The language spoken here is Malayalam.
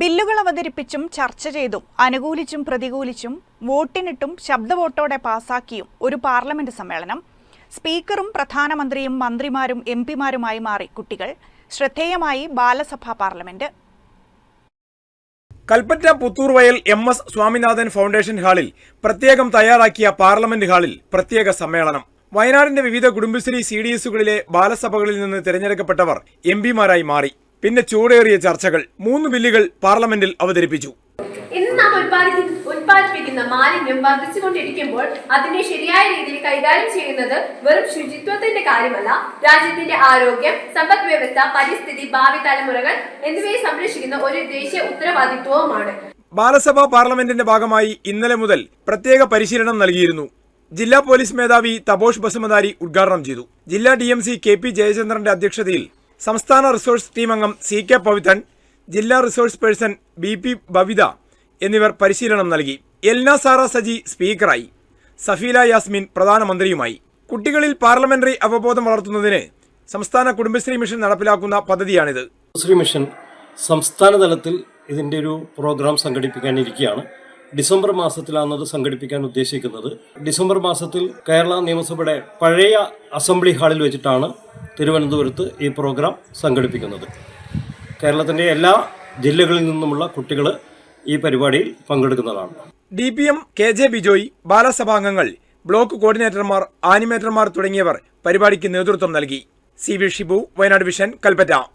ബില്ലുകൾ അവതരിപ്പിച്ചും ചർച്ച ചെയ്തും അനുകൂലിച്ചും പ്രതികൂലിച്ചും വോട്ടിനിട്ടും ശബ്ദ വോട്ടോടെ പാസാക്കിയും ഒരു പാർലമെന്റ് സമ്മേളനം. സ്പീക്കറും പ്രധാനമന്ത്രിയും മന്ത്രിമാരും എം പിമാരുമായി മാറി കുട്ടികൾ. ശ്രദ്ധേയമായി Balasabha parliament. Kalpetta Puthoorvayal M S Swaminathan foundation ഹാളിൽ പ്രത്യേകം തയ്യാറാക്കിയ പാർലമെന്റ് ഹാളിൽ പ്രത്യേക സമ്മേളനം. വയനാടിന്റെ വിവിധ കുടുംബശ്രീ സി ഡി എസുകളിലെ ബാലസഭകളിൽ നിന്ന് തിരഞ്ഞെടുക്കപ്പെട്ടവർ എം പിമാരായി മാറി. പിന്നെ ചൂടേറിയ ചർച്ചകൾ. മൂന്ന് ബില്ലുകൾ പാർലമെന്റിൽ അവതരിപ്പിച്ചു. ഇന്ന് നാം ഉൽപ്പാദിപ്പി ഉൽപ്പാദിപ്പിക്കുന്ന മാലിന്യം വർദ്ധിച്ചുകൊണ്ടിരിക്കുമ്പോൾ അതിനെ ശരിയായ രീതിയിൽ കൈകാര്യം ചെയ്യുന്നത് വെറും ശുചിത്വത്തിന്റെ കാര്യമല്ല. രാജ്യത്തിന്റെ ആരോഗ്യം സമ്പദ് വ്യവസ്ഥ പരിസ്ഥിതി ഭാവി തലമുറകൾ എന്നിവയെ സംരക്ഷിക്കുന്ന ഒരു ദേശീയ ഉത്തരവാദിത്വവുമാണ്. ബാലസഭ പാർലമെന്റിന്റെ ഭാഗമായി ഇന്നലെ മുതൽ പ്രത്യേക പരിശീലനം നൽകിയിരുന്നു. ജില്ലാ പോലീസ് മേധാവി തപോഷ് ബസുമതാരി ഉദ്ഘാടനം ചെയ്തു. ജില്ലാ D M C K P ജയചന്ദ്രന്റെ അധ്യക്ഷതയിൽ സംസ്ഥാന റിസോഴ്സ് ടീം അംഗം സി കെ പവിത്രൻ ജില്ലാ resource person B P Bavitha എന്നിവർ പരിശീലനം നൽകി. എൽന സാറ സജി സ്പീക്കറായി. സഫീല യാസ്മിൻ പ്രധാനമന്ത്രിയുമായി കുട്ടികളിൽ പാർലമെന്ററി അവബോധം വളർത്തുന്നതിന് സംസ്ഥാന കുടുംബശ്രീ മിഷൻ നടപ്പിലാക്കുന്ന പദ്ധതിയാണിത്. കുടുംബശ്രീ മിഷൻ സംസ്ഥാന തലത്തിൽ ഇതിന്റെ ഒരു പ്രോഗ്രാം സംഘടിപ്പിക്കാനിരിക്കുകയാണ്. ഡിസംബർ മാസത്തിലാണ് അത് സംഘടിപ്പിക്കാൻ ഉദ്ദേശിക്കുന്നത്. ഡിസംബർ മാസത്തിൽ കേരള നിയമസഭയുടെ പഴയ അസംബ്ലി ഹാളിൽ വെച്ചിട്ടാണ് തിരുവനന്തപുരത്ത് ഈ പ്രോഗ്രാം സംഘടിപ്പിക്കുന്നത്. കേരളത്തിന്റെ എല്ലാ ജില്ലകളിൽ നിന്നുമുള്ള കുട്ടികൾ ഈ പരിപാടിയിൽ പങ്കെടുക്കുന്നതാണ്. D P M K J Bijoy ബാലസഭാംഗങ്ങൾ block കോർഡിനേറ്റർമാർ ആനിമേറ്റർമാർ തുടങ്ങിയവർ പരിപാടിക്ക് നേതൃത്വം നൽകി. C V Shibu Wayanad vision Kalpetta.